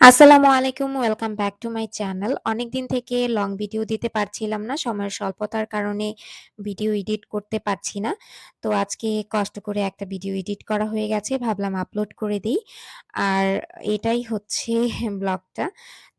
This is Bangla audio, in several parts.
আসসালামু আলাইকুম, welcome back to my channel. অনেকদিন থেকে লং ভিডিও দিতে পারছিলাম না। সময়ের স্বল্পতার কারণে ভিডিও এডিট করতে পারছি না। তো আজকে কষ্ট করে একটা ভিডিও এডিট করা হয়ে গেছে। ভাবলাম আপলোড করে দিই আর এটাই হচ্ছে ব্লগটা।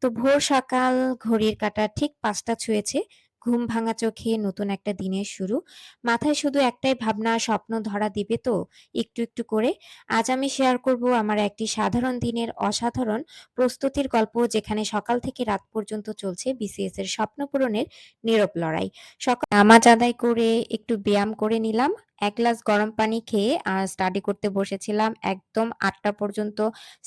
তো ভোর সকাল, ঘড়ির কাটা ঠিক পাঁচটা ছুঁয়েছে। ঘুম ভাঙা চোখে নতুন একটা দিনের শুরু। মাথায় শুধু একটাই ভাবনা স্বপ্ন ধরা দিবে তো একটু, একটু করে। আজ আমি শেয়ার করব আমার একটি সাধারণ দিনের অসাধারণ প্রস্তুতির গল্প যেখানে সকাল থেকে রাত পর্যন্ত চলছে বিসিএস এর স্বপ্ন পূরণের নীরব লড়াই। সকালে নামাজ আদায় করে একটু ব্যায়াম করে নিলাম। এক গ্লাস গরম পানি খেয়ে আর স্টাডি করতে বসেছিলাম। একদম আটটা পর্যন্ত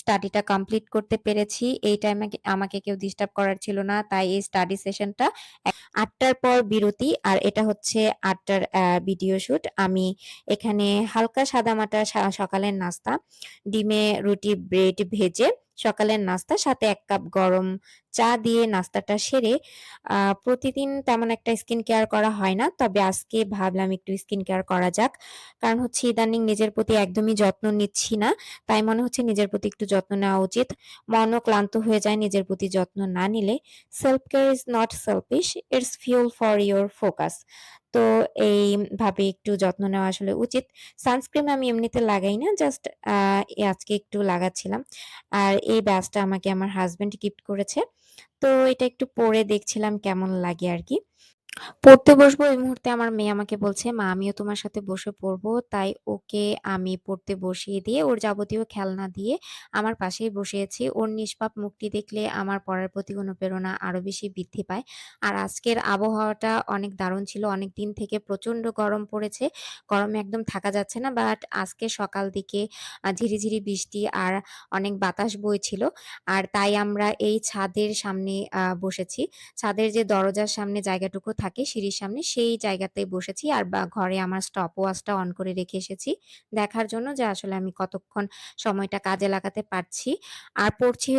স্টাডিটা কমপ্লিট করতে পেরেছি। এই টাইমে আমাকে কেউ ডিস্টার্ব করার ছিল না। তাই এই স্টাডি সেশনটা ৮টার পর বিরতি আর এটা হচ্ছে ৮টার অ্যা ভিডিও শুট। আমি এখানে হালকা সাদামাটা সকালের নাস্তা, ডিমে রুটি, ব্রেড ভেজে সকালের নাস্তা সাথে এক কাপ গরম চা দিয়ে নাস্তাটা সেরে প্রতিদিন তেমন একটা স্কিন কেয়ার করা হয় না। তবে আজকে ভাবলাম একটু স্কিন কেয়ার করা যাক। কারণ হচ্ছে ইদানিং নিজের প্রতি একদমই যত্ন নিচ্ছি না। তাই মনে হচ্ছে নিজের প্রতি একটু যত্ন নেওয়া উচিত। মনও ক্লান্ত হয়ে যায় নিজের প্রতি যত্ন না নিলে। Self care is not selfish, it's fuel for your focus. তো এইভাবে একটু যত্ন নেওয়া আসলে উচিত। সানস্ক্রিন আমি এমনিতে লাগাই না। জাস্ট আজকে একটু লাগাচ্ছিলাম। আর এই ব্যাজটা আমাকে আমার হাসব্যান্ড গিফট করেছে। তো এটা একটু পরে দেখছিলাম কেমন লাগে আরকি। পড়তে বসবো এই মুহূর্তে আমার মেয়ে আমাকে বলছে, "মা আমিও তোমার সাথে বসে পড়ব।" তাই ওকে আমি পড়তে বসিয়ে দিয়ে ওর যাবতীয় খেলনা দিয়ে আমার পাশেই বসিয়েছি। ওর নিষ্পাপ মুখটি দেখলে আমার পড়ার প্রতি অনুপ্রেরণা আরও বেশি বৃদ্ধি পায়। আর আজকের আবহাওয়াটা অনেক দারুণ ছিল। অনেক দিন থেকে প্রচণ্ড গরম পড়েছে। গরমে একদম থাকা যাচ্ছে না। বাট আজকে সকাল দিকে ঝিরিঝিরি বৃষ্টি আর অনেক বাতাস বইছিল। আর তাই আমরা এই ছাদের সামনে বসেছি। ছাদের যে দরজার সামনে জায়গাটুকু থাকে সিঁড়ির সামনে, সেই জায়গাতেই বসেছি আর বা ঘরে আমার স্টপ ওয়াচটা অন করে রেখে এসেছি। দেখার জন্য যে আসলে আমি কতক্ষণ সময়টা কাজে লাগাতে পারছি। আর পড়ছি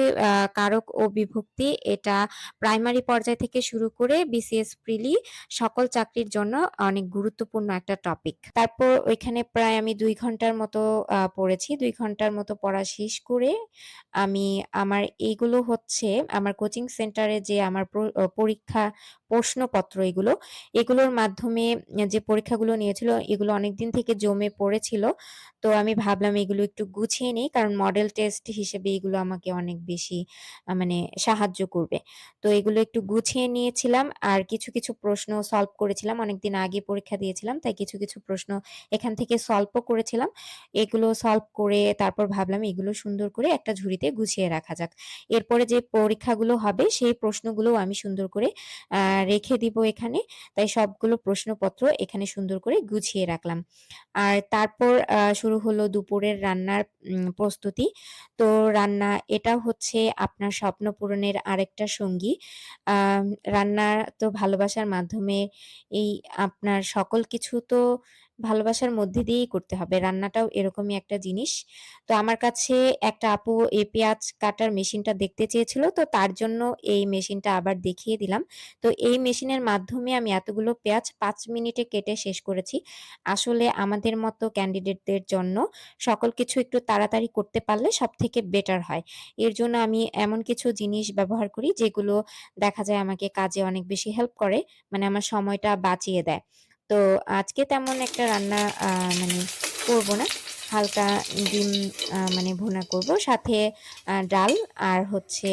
কারক ও বিভক্তি, এটা প্রাইমারি পর্যায় থেকে শুরু করে বিসিএস প্রিলি সকল চাকরির জন্য অনেক গুরুত্বপূর্ণ একটা টপিক। তারপর ওইখানে প্রায় আমি দুই ঘণ্টার মতো পড়েছি। দুই ঘণ্টার মতো পড়া শেষ করে আমি, আমার এইগুলো হচ্ছে, আমার কোচিং সেন্টারে যে আমার পরীক্ষা প্রশ্নপত্র এগুলো, এগুলোর মাধ্যমে যে পরীক্ষাগুলো নিয়েছিল এগুলো অনেকদিন থেকে জমে পড়েছিল। তো আমি ভাবলাম এগুলো একটু গুছিয়ে নেই। কারণ মডেল টেস্ট হিসেবে এগুলো আমাকে অনেক বেশি মানে সাহায্য করবে। তো এগুলো একটু গুছিয়ে নিয়েছিলাম আর কিছু, কিছু প্রশ্ন সলভ করেছিলাম। অনেকদিন আগে পরীক্ষা দিয়েছিলাম। তাই কিছু, কিছু প্রশ্ন এখান থেকে সলভও করেছিলাম। এগুলো সলভ করে তারপর ভাবলাম এগুলো সুন্দর করে একটা ঝুড়িতে গুছিয়ে রাখা যাক। এরপরে যে পরীক্ষাগুলো হবে সেই প্রশ্নগুলোও আমি সুন্দর করে আ রেখে দিব এখানে। তাই সবগুলো প্রশ্নপত্র এখানে সুন্দর করে গুছিয়ে রাখলাম। আর তারপর শুরু হলো দুপুরের রান্নার প্রস্তুতি। তো রান্না, এটা হচ্ছে আপনার স্বপ্ন পূরণের আরেকটা সঙ্গী। রান্না তো ভালোবাসার মাধ্যমে এই আপনার সকল কিছু তো ভালোবাসার মধ্যে দিয়েই করতে হবে। রান্নাটাও এরকমই একটা জিনিস। তো আমার কাছে একটা আপু এই পেঁয়াজ কাটার মেশিনটা দেখতে চেয়েছিল। তো তার জন্য এই মেশিনটা আবার দেখিয়ে দিলাম। তো এই মেশিনের মাধ্যমে আমি এতগুলো পেঁয়াজ পাঁচ মিনিটে কেটে শেষ করেছি। আসলে আমাদের মতো ক্যান্ডিডেটদের জন্য সকল কিছু একটু তাড়াতাড়ি করতে পারলে সব থেকে বেটার হয়। এর জন্য আমি এমন কিছু জিনিস ব্যবহার করি, যেগুলো দেখা যায় আমাকে কাজে অনেক বেশি হেল্প করে। মানে আমার সময়টা বাঁচিয়ে দেয়। তো আজকে তেমন একটা রান্না মানে করব না। হালকা ডিম মানে ভুনা করব। সাথে ডাল আর হচ্ছে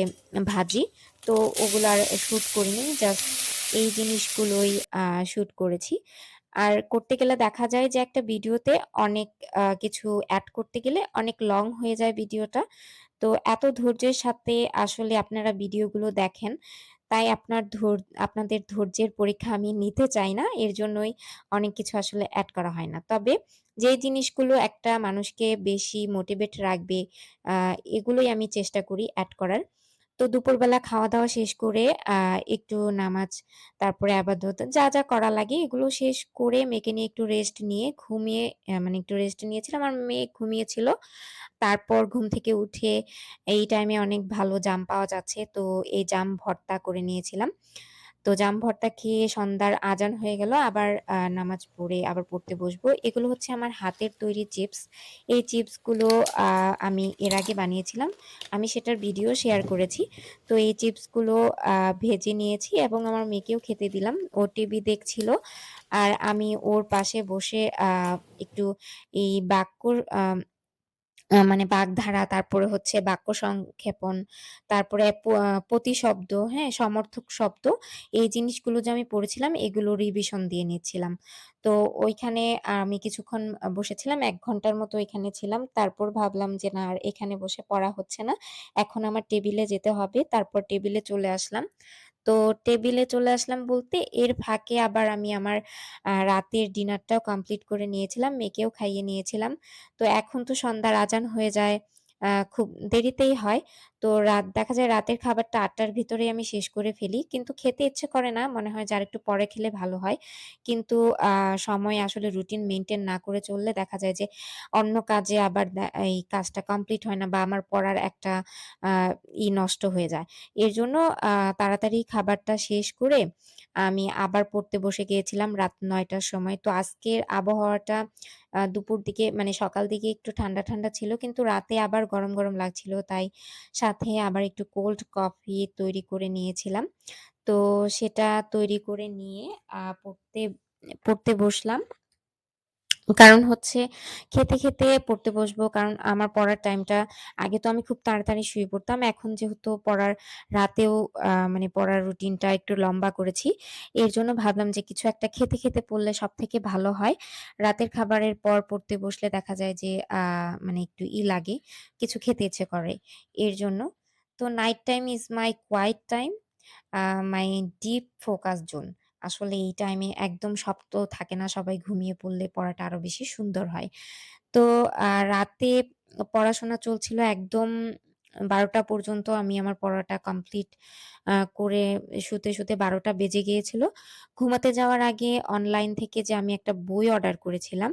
ভাজি। তো ওগুলো আর শ্যুট করিনি। জাস্ট এই জিনিসগুলোই শ্যুট করেছি। আর করতে গেলে দেখা যায় যে একটা ভিডিওতে অনেক কিছু অ্যাড করতে গেলে অনেক লং হয়ে যায় ভিডিওটা। তো এত ধৈর্যের সাথে আসলে আপনারা ভিডিওগুলো দেখেন। তাই আপনার ধৈর, আপনাদের ধৈর্যের পরীক্ষা আমি নিতে চাই না। এর জন্যই অনেক কিছু আসলে অ্যাড করা হয় না। তবে যে জিনিসগুলো একটা মানুষকে বেশি মোটিভেট রাখবে এগুলোই আমি চেষ্টা করি অ্যাড করার। তো দুপুরবেলা খাওয়া-দাওয়া শেষ করে একটু নামাজ, তারপরে আবার এবাদত যা, যা করা লাগে এগুলো শেষ করে মেয়েকে নিয়ে একটু রেস্ট নিয়ে ঘুমিয়ে মানে একটু রেস্ট নিয়েছিলাম। আমার মেয়ে ঘুমিয়েছিল। তারপর ঘুম থেকে উঠে এই টাইমে অনেক ভালো জাম পাওয়া যাচ্ছে। তো এই জাম ভর্তা করে নিয়েছিলাম। তো জাম ভর্তা খেয়ে সন্ধ্যার আজান হয়ে গেল আবার নামাজ পড়ে আবার পড়তে বসবো। এগুলো হচ্ছে আমার হাতের তৈরি চিপস। এই চিপসগুলো আমি এর আগে বানিয়েছিলাম। আমি সেটার ভিডিও শেয়ার করেছি। তো এই চিপসগুলো ভেজে নিয়েছি এবং আমার মেয়েকেও খেতে দিলাম। ও টিভি দেখছিল। আর আমি ওর পাশে বসে একটু এই বাক্যর মানে বাগধারা, তারপরে হচ্ছে বাক্য সংক্ষেপণ, তারপরে প্রতিশব্দ, হ্যাঁ? সমর্থক শব্দ, এই জিনিসগুলো যে আমি পড়েছিলাম এগুলো রিভিশন দিয়ে নিচ্ছিলাম। তো ওইখানে আমি কিছুক্ষণ বসেছিলাম। এক ঘণ্টার মতো এখানে ছিলাম। তারপর ভাবলাম যে না আর এখানে বসে পড়া হচ্ছে না। এখন আমার টেবিলে যেতে হবে। তারপর টেবিলে চলে আসলাম। তো টেবিলে চলে আসলাম বলতে এর ফাঁকে আবার আমি আমার রাতের ডিনারটাও কমপ্লিট করে নিয়েছিলাম। মেয়েকেও খাইয়ে নিয়েছিলাম। তো এখন তো সন্ধ্যার আজান হয়ে যায়। খুব দেরিতেই হয়। তো রাত দেখা যায় রাতের খাবারটা ৮ টার ভিতরেই আমি শেষ করে ফেলি। কিন্তু খেতে ইচ্ছে করে না। মনে হয় যে আরেকটু পরে খেলে ভালো হয়। কিন্তু সময় আসলে রুটিন মেনটেন না করে চললে দেখা যায় যে অন্য কাজে আবার এই কাজটা কমপ্লিট হয় না বা আমার পড়ার একটা ই নষ্ট হয়ে যায়। এর জন্য তাড়াতাড়ি খাবারটা শেষ করে আমি আবার পড়তে বসে গিয়েছিলাম রাত নয়টার সময়। তো আজকের আবহাওয়াটা দুপুর দিকে মানে সকাল দিকে একটু ঠান্ডা, ঠান্ডা ছিল। কিন্তু রাতে আবার গরম, গরম লাগছিল। তাই সাথে আবার একটু কোল্ড কফি তৈরি করে নিয়েছিলাম। তো সেটা তৈরি করে নিয়ে পড়তে পড়তে বসলাম। কারণ হচ্ছে খেতে, খেতে পড়তে বসবো। কারণ আমার পড়ার টাইমটা আগে তো আমি খুব তাড়াতাড়ি শুয়ে পড়তাম। এখন যেহেতু পড়ার রাতেও মানে পড়ার রুটিনটা একটু লম্বা করেছি। এর জন্য ভাবলাম যে কিছু একটা খেতে, খেতে পড়লে সব থেকে ভালো হয়। রাতের খাবারের পর পড়তে বসলে দেখা যায় যে মানে একটু ই লাগে, কিছু খেতে ইচ্ছে করে। এর জন্য। তো night time is my quiet time, my deep focus zone. আসলে এই টাইমে একদম শব্দ থাকে না। সবাই ঘুমিয়ে পড়লে পড়াটা আরও বেশি সুন্দর হয়। তো রাতে পড়াশোনা চলছিল একদম বারোটা পর্যন্ত আমি আমার পড়াটা কমপ্লিট করে শুতে, শুতে বারোটা বেজে গিয়েছিল। ঘুমাতে যাওয়ার আগে অনলাইন থেকে যে আমি একটা বই অর্ডার করেছিলাম,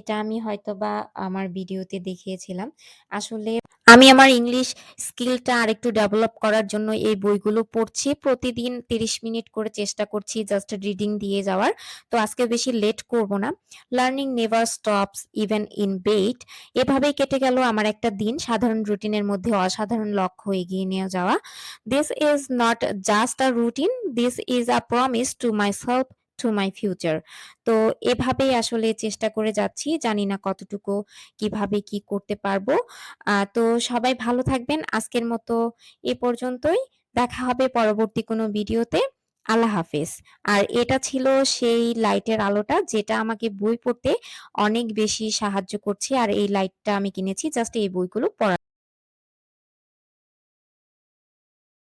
এটা আমি হয়তোবা আমার ভিডিওতে দেখিয়েছিলাম। আসলে আমি আমার ইংলিশ স্কিলটা আরেকটু ডেভেলপ করার জন্য এই বইগুলো পড়ছি। প্রতিদিন ৩০ মিনিট করে চেষ্টা করছি জাস্ট রিডিং দিয়ে যাওয়ার। তো আজকে বেশি লেট করব না। Learning never stops even in bed এভাবেই কেটে গেল আমার একটা দিন। সাধারণ রুটিনের মধ্যে অসাধারণ লক্ষ্য এগিয়ে নিয়ে যাওয়া। This is not just a routine, this is a promise to myself, to my future. তো এভাবেই আসলে চেষ্টা করে যাচ্ছি। জানি না কতটুকু কীভাবে কি করতে পারব। তো সবাই ভালো থাকবেন। আজকের মতো এ পর্যন্তই। দেখা হবে পরবর্তী কোনো ভিডিওতে। আল্লাহ হাফেজ। আর এটা ছিল সেই লাইটের আলোটা যেটা আমাকে বই পড়তে অনেক বেশি সাহায্য করছে। আর এই লাইটটা আমি কিনেছি, জাস্ট এই বইগুলো পড়ার